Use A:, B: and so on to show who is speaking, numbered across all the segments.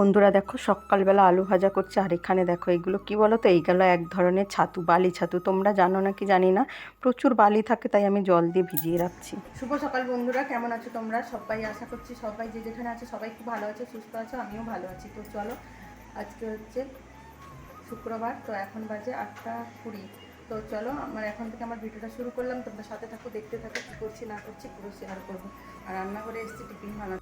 A: বন্ধুরা দেখো, সকালবেলা আলু ভাজা করছে। আর এখানে দেখো, এগুলো কি বলো তো এইগুলো এক ধরনের ছাতু, বালি ছাতু। তোমরা জানো না কি জানি না? প্রচুর বালি থাকে, তাই আমি জল দিয়ে ভিজিয়ে রাখছি। শুভ সকাল বন্ধুরা, কেমন আছো তোমরা? সবাই আশা করছি সবাই যে যেখানে আছে, সবাই খুব ভালো আছে, সুস্থ আছো, আমিও ভালো আছি। তো চলো, আজকে হচ্ছে শুক্রবার, তো এখন বাজে আটটা কুড়ি। তো চলো, আমার এখন থেকে আমার ভিডিওটা শুরু করলাম। তোমরা সাথে থাকো, দেখতে থাকো, কী করছি, না করছি, পুরো শেয়ার করব। আর রান্না করে এসেছি, টিফিন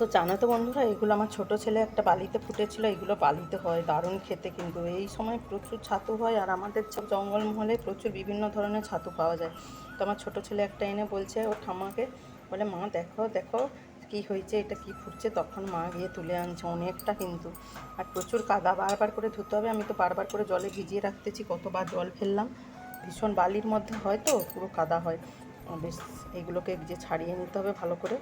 A: তো জানো তো বন্ধুরা, এগুলো আমার ছোট ছেলে একটা বালিতে ফুটেছিল, এগুলো বালিতে হয়, দারুণ খেতে কিন্তু। এই সময় প্রচুর ছাতু হয় আর আমাদের জঙ্গলমহলে প্রচুর বিভিন্ন ধরনের ছাতু পাওয়া যায়। তো আমার ছোট ছেলে একটা এনে বলছে ও ঠামাকে বলে, মা, দেখো দেখো কি হয়েছে, এটা কি ফুটছে? তখন মা গিয়ে তুলে আনছে অনেকটা কিন্তু। আর প্রচুর কাদা, বারবার করে ধুতে হবে। আমি তো বারবার করে জলে ভিজিয়ে রাখতেছি, কতবার জল ফেললাম। ভীষণ বালির মধ্যে হয় তো, পুরো কাদা হয়। বেশ, এগুলোকে যে ছাড়িয়ে নিতে হবে ভালো করে।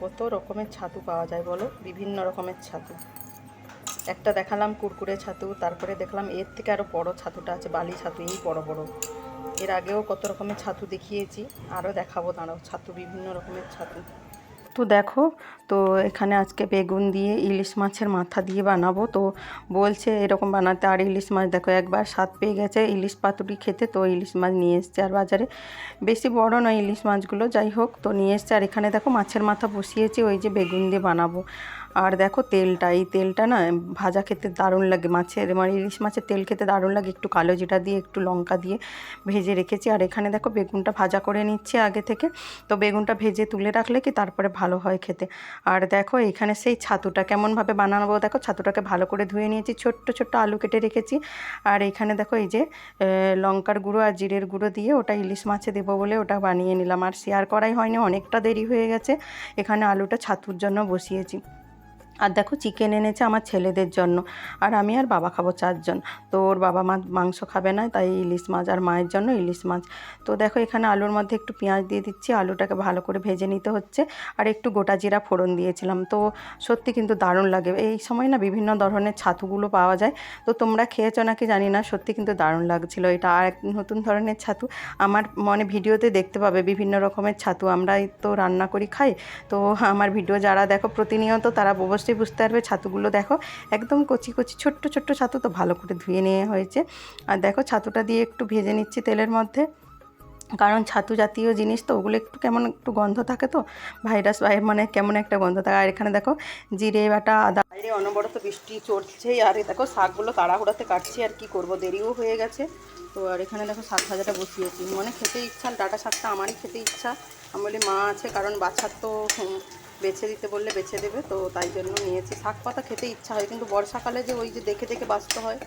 A: কত রকমের ছাতু পাওয়া যায় বলো? বিভিন্ন রকমের ছাতু। একটা দেখালাম কুরকুরে ছাতু, তারপরে দেখলাম এর থেকে আরও বড় ছাতুটা আছে, বালি ছাতু, এই বড় বড়। এর আগেও কত রকমের ছাতু দেখিয়েছি আরও দেখাবো, দাঁড়াও, ছাতু, বিভিন্ন রকমের ছাতু। তো দেখো, তো এখানে আজকে বেগুন দিয়ে ইলিশ মাছের মাথা দিয়ে বানাবো। তো বলছে এরকম বানাতে আর ইলিশ মাছ দেখো, একবার স্বাদ পেয়ে গেছে ইলিশ পাতুরি খেতে। তো ইলিশ মাছ নিয়ে এসছে আর বাজারে। বেশি বড় নয় ইলিশ মাছগুলো, যাই হোক, তো নিয়ে এসছে। আর এখানে দেখো মাছের মাথা বসিয়েছি, ওই যে বেগুন দিয়ে বানাবো। আর দেখো তেলটা, এই তেলটা না ভাজা খেতে দারুণ লাগে। মাছের মানে ইলিশ মাছের তেল খেতে দারুণ লাগে। একটু কালো জিরা দিয়ে, একটু লঙ্কা দিয়ে ভেজে রেখেছি। আর এখানে দেখো বেগুনটা ভাজা করে নিচ্ছি আগে থেকে। তো বেগুনটা ভেজে তুলে রাখলে কি তারপরে ভালো হয় খেতে। আর দেখো এখানে সেই ছাতুটা কেমনভাবে বানাবো? দেখো ছাতুটাকে ভালো করে ধুয়ে নিয়েছি। ছোট্ট ছোট্ট আলু কেটে রেখেছি। আর এখানে দেখো এই যে লঙ্কার গুঁড়ো আর জিরের গুঁড়ো দিয়ে ওটা ইলিশ মাছে দেবো বলে ওটা বানিয়ে নিলাম। আর শেয়ার করাই হয়নি, অনেকটা দেরি হয়ে গেছে। এখানে আলুটা ছাতুর জন্য বসিয়েছি। আর দেখো চিকেন এনেছে আমার ছেলেদের জন্য। আর আমি আর বাবা খাব চারজন। তো ওর বাবা মা মাংস খাবে না, তাই ইলিশ মাছ আর মায়ের জন্য ইলিশ মাছ। তো দেখো এখানে আলুর মধ্যে একটু পেঁয়াজ দিয়ে দিচ্ছি, আলুটাকে ভালো করে ভেজে নিতে হচ্ছে। আর একটু গোটা জিরা ফোড়ন দিয়েছিলাম। তো সত্যি কিন্তু দারুণ লাগে। এই সময় না বিভিন্ন ধরনের ছাতুগুলো পাওয়া যায়। তো তোমরা খেয়েছো নাকি জানি না, সত্যি কিন্তু দারুণ লাগছিল এটা। আর এক নতুন ধরনের ছাতু, আমার মনে ভিডিওতে দেখতে পাবে বিভিন্ন রকমের ছাতু। আমরাই তো রান্না করি, খাই। তো আমার ভিডিও যারা দেখো প্রতিনিয়ত তারা অবশ্যই বুঝতে পারবে ছাতুগুলো। দেখো, একদম কচি কচি, ছোট্ট ছোট্ট ছাতু তো ভালো করে ধুয়ে নেওয়া হয়েছে। আর দেখো, ছাতুটা দিয়ে একটু ভেজে নিচ্ছি তেলের মধ্যে। কারণ ছাতু জাতীয় জিনিস তো, ওগুলো একটু কেমন একটু গন্ধ থাকে তো, ভাইরাস মানে কেমন একটা গন্ধ থাকে। আর এখানে দেখো, জিরে বাটা, আদা। বাইরে অনবরত বৃষ্টি চড়ছেই আর দেখো, শাকগুলো তাড়াহুড়াতে কাটছি, আর কি করব, দেরিও হয়ে গেছে। তো আর এখানে দেখো, শাক ভাজাটা বসিয়েছি। মনে খেতে ইচ্ছা, ডাটা শাকটা আমারই খেতে ইচ্ছা। আমি বলি, মা আছে, কারণ বাচ্চার তো বেছে দিতে বললে বেছে দেবে, তো তাই জন্য নিয়েছি। শাক পাতা খেতে ইচ্ছা হয়, কিন্তু বর্ষাকালে যে ওই যে দেখে দেখে বাঁচতে হয়।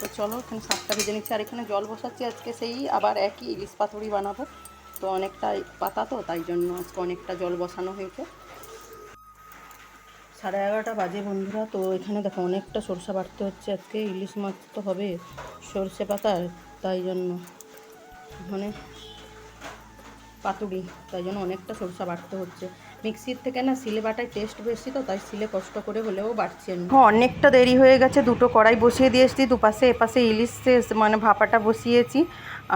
A: তো চলো, এখানে শাকটা ভেজে নিচ্ছি, আর এখানে জল বসাচ্ছি আজকে, সেই আবার একই ইলিশ পাতুরি বানাবো। তো অনেকটা পাতা তো, তাই জন্য আজকে অনেকটা জল বসানো হয়েছে। সাড়ে এগারোটা বাজে বন্ধুরা, তো এখানে দেখো অনেকটা সরষে বাড়তে হচ্ছে আজকে, ইলিশ মাছ তো হবে সরষে পাতার তাই জন্য মানে পাতুরি, তাই জন্য অনেকটা সরষা বাড়তে হচ্ছে। মিক্সির থেকে না সিলে বাটায় টেস্ট বেশি তো তাই সিলে কষ্ট করে হলেও বাড়ছেন অনেকটা দেরি হয়ে গেছে দুটো কড়াই বসিয়ে দিয়ে এসেছি দুপাশে এপাশে ইলিশ মানে ভাপাটা বসিয়েছি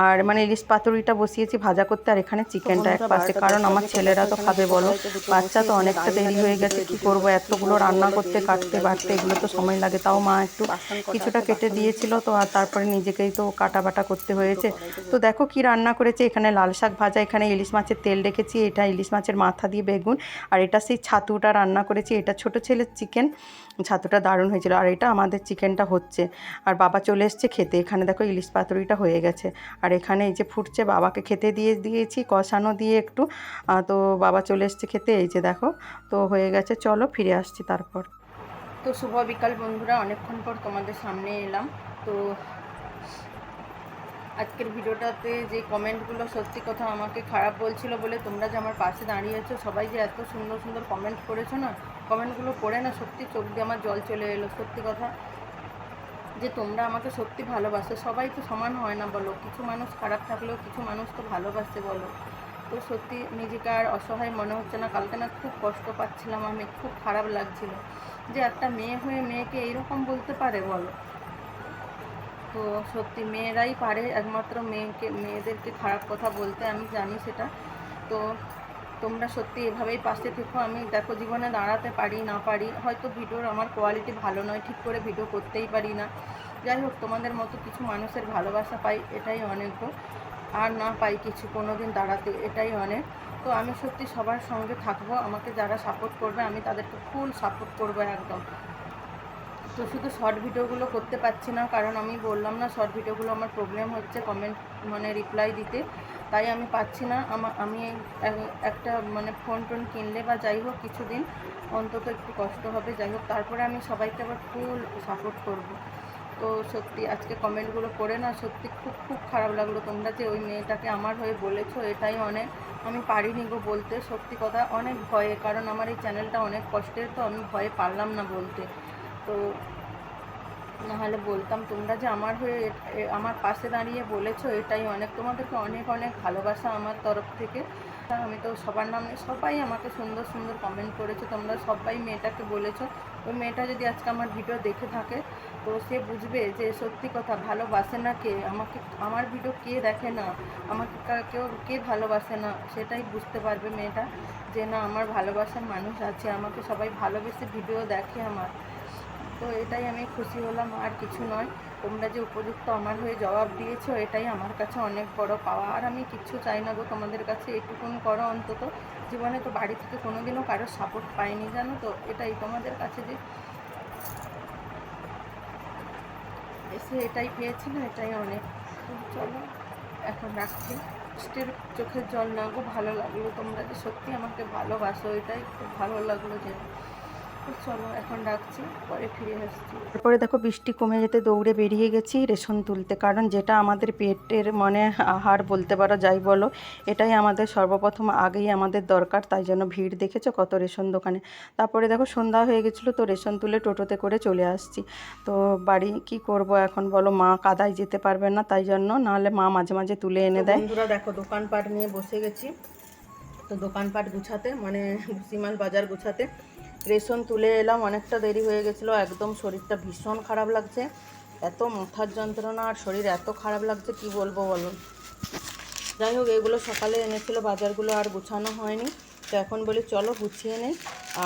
A: আর মানে ইলিশ পাতুরিটা বসিয়েছি ভাজা করতে আর এখানে চিকেনটা এক পাশে কারণ আমার ছেলেরা তো খাবে বলো। বাচ্চা তো অনেকটা দেরি হয়ে গেছে কি করব এতগুলো রান্না করতে কাটতে বাটতে এগুলো তো সময় লাগে তাও মা একটু কিছুটা কেটে দিয়েছিল তো আর তারপরে নিজেকেই তো কাটা বাটা করতে হয়েছে। তো দেখো কি রান্না করেছে এখানে লাল শাক ভাজা এখানে ইলিশ মাছের তেল রেখেছি এটা ইলিশ মাছের মাথা দিয়ে বেগুন আর এটা সেই ছাতুটা রান্না করেছি, এটা ছোট ছেলের চিকেন। ছাতুটা দারুণ হয়েছিল। আর এটা আমাদের চিকেনটা হচ্ছে। আর বাবা চলে এসছে খেতে। এখানে দেখো ইলিশ পাতুরিটা হয়ে গেছে। আর এখানে এই যে ফুটছে, বাবাকে খেতে দিয়ে দিয়েছি, কষানো দিয়ে একটু। তো বাবা চলে এসছে খেতে। এই যে দেখো, তো হয়ে গেছে। চলো ফিরে আসছি তারপর। তো শুভ বিকাল বন্ধুরা। অনেকক্ষণ পর তোমাদের সামনে এলাম। তো আজকের ভিডিওটাতে যে কমেন্টগুলো সত্যি কথা আমাকে খারাপ বলছিল বলে তোমরা যে আমার পাশে দাঁড়িয়েছো, সবাই যে এত সুন্দর সুন্দর কমেন্ট করেছ না, কমেন্টগুলো পড়ে না, সত্যি চোখ দিয়ে আমার জল চলে এলো, সত্যি কথা। যে তোমরা আমাকে সত্যি ভালোবাসো, সবাই তো সমান হয় না বলো, কিছু মানুষ খারাপ থাকলেও কিছু মানুষ তো ভালোবাসে বলো। তো সত্যি নিজেকে আর অসহায় মনে হচ্ছে না, কালকে না খুব কষ্ট পাচ্ছিলাম আমি, খুব খারাপ লাগছিল। যে একটা মেয়ে হয়ে মেয়েকে এইরকম বলতে পারে বলো? তো সত্যি মেয়েরাই পারে, একমাত্র মেয়েকে, মেয়েদেরকে খারাপ কথা বলতে, আমি জানি সেটা। তো
B: তোমরা সত্যি এভাবেই পাশে থেকো, আমি দেখো জীবনে দাঁড়াতে পারি, না পারি। হয়তো ভিডিওর আমার কোয়ালিটি ভালো নয়, ঠিক করে ভিডিও করতেই পারি না। যাই হোক, তোমাদের মতো কিছু মানুষের ভালোবাসা পাই, এটাই অনেক। আর না পাই কিছু কোনো দিন দাঁড়াতে, এটাই অনেক। তো আমি সত্যি সবার সঙ্গে থাকব, আমাকে যারা সাপোর্ট করবে, আমি তাদেরকে ফুল সাপোর্ট করব একদম। তো শুধু শর্ট ভিডিওগুলো করতে পারছি না, কারণ আমি বললাম না শর্ট ভিডিওগুলো আমার প্রবলেম হচ্ছে কমেন্ট মানে রিপ্লাই দিতে। তাই আমি পাচ্ছি না, আমা একটা মানে ফোন টোন কিনলে বা যাই হোক কিছুদিন অন্তত একটু কষ্ট হবে, যাই হোক। তারপরে আমি সবাইকে আবার ফুল সাপোর্ট করব। তো সত্যি আজকে কমেন্টগুলো করে না, সত্যি খুব খুব খারাপ লাগল তোমরা যে ওই মেয়েটাকে আমার হয়ে বলেছ, এটাই অনেক আমি পারিনি গো বলতে। সত্যি কথা, অনেক ভয়ে, কারণ আমার এই চ্যানেলটা অনেক কষ্টের, তো আমি ভয়ে পারলাম না বলতে। তো নাহলে বলতাম, তোমরা যে আমার হয়ে আমার পাশে দাঁড়িয়ে বলেছ, এটাই অনেক, তোমাদেরকে অনেক অনেক ভালোবাসা আমার তরফ থেকে। আমি তো সবার নামে, সবাই আমাকে সুন্দর সুন্দর কমেন্ট করেছ, তোমরা সবাই মেয়েটাকে বলেছ। ওই মেয়েটা যদি আজকে আমার ভিডিও দেখে থাকে, তো সে বুঝবে যে সত্যি কথা, ভালোবাসে না কে? আমাকে, আমার ভিডিও কে দেখে না? আমাকে কেউ কে ভালোবাসে না? সেটাই বুঝতে পারবে মেয়েটা যে না, আমার ভালোবাসার মানুষ আছে, আমাকে সবাই ভালোবেসে ভিডিও দেখে আমার। তো এটাই আমি খুশি হলাম, আর কিছু নয়। তোমরা যে উপযুক্ত আমার হয়ে জবাব দিয়েছ, এটাই আমার কাছে অনেক বড় পাওয়া। আর আমি কিচ্ছু চাই না গো, তোমাদের কাছে এটুকুন করো অন্তত। জীবনে তো বাড়ি থেকে কোনোদিনও কারোর সাপোর্ট পাইনি, জানো তো? এটাই তোমাদের কাছে যে এসে এটাই পেয়েছি না এটাই অনেক। চলো, এখন রাখছি। কষ্টের চোখের জল না গো, ভালো লাগল। তোমরা যে সত্যি আমাকে ভালোবাসো, এটাই খুব ভালো লাগল যে তো চলো এখন রাখছি পরে ফিরে আসছি। তারপরে দেখো বৃষ্টি কমে যেতে দৌড়ে বেরিয়ে গেছি রেশন তুলতে কারণ যেটা আমাদের পেটের মানে আহার বলতে পারো যাই বলো এটাই আমাদের সর্বপ্রথম আগেই আমাদের দরকার তাই জন্য ভিড় দেখেছ কত রেশন দোকানে। তারপরে দেখো সন্ধ্যা হয়ে গেছিল তো রেশন তুলে টোটোতে করে চলে আসছি। তো বাড়ি কি করব এখন বলো মা কাদায় যেতে পারবে না তাই জন্য নাহলে মা মাঝে মাঝে তুলে এনে দেয়। বন্ধুরা দেখো দোকানপাট নিয়ে বসে গেছি। তো দোকানপাট গুছাতে মানে ভুসিমাল বাজার গুছাতে রেশন তুলে এলাম, অনেকটা দেরি হয়ে গেছিল, একদম শরীরটা ভীষণ খারাপ লাগছে। এত মাথার যন্ত্রণা আর শরীর এত খারাপ লাগছে, কি বলব বলো যাই হোক, এগুলো সকালে এনেছিল, বাজারগুলো আর গুছানো হয়নি। তো এখন বলি, চলো গুছিয়ে নেই।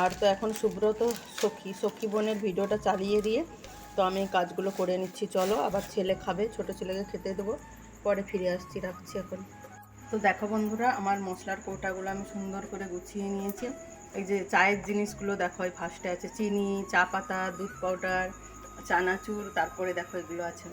B: আর তো এখন সুব্রত, সখী সখী বোনের ভিডিওটা চালিয়ে দিয়ে, তো আমি কাজগুলো করে নিচ্ছি। চলো, আবার ছেলে খাবে, ছোট ছেলেকে খেতে দেবো। পরে ফিরে আসছি, রাখছি এখন। তো দেখো বন্ধুরা, আমার মশলার কৌটাগুলো আমি সুন্দর করে গুছিয়ে নিয়েছি। এই যে চায়ের জিনিসগুলো দেখো, এই ফার্স্টে আছে চিনি, চা পাতা, দুধ পাউডার চানাচুর, তারপরে দেখো এগুলো আছে।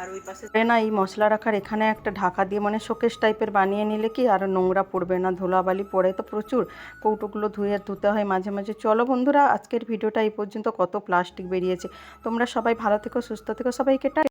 B: আর ওই পাশে না, এই মশলা রাখার এখানে একটা ঢাকা দিয়ে মানে শোকেস টাইপের বানিয়ে নিলে কি আর নোংরা পড়বে না, ধুলাবালি পড়ে তো প্রচুর। কৌটোগুলো ধুয়ে ধুতে হয় মাঝে মাঝে। চলো বন্ধুরা, আজকের ভিডিওটা এই পর্যন্ত কত প্লাস্টিক বেরিয়েছে। তোমরা সবাই ভালো থেকো, সুস্থ থেকো, সবাইকে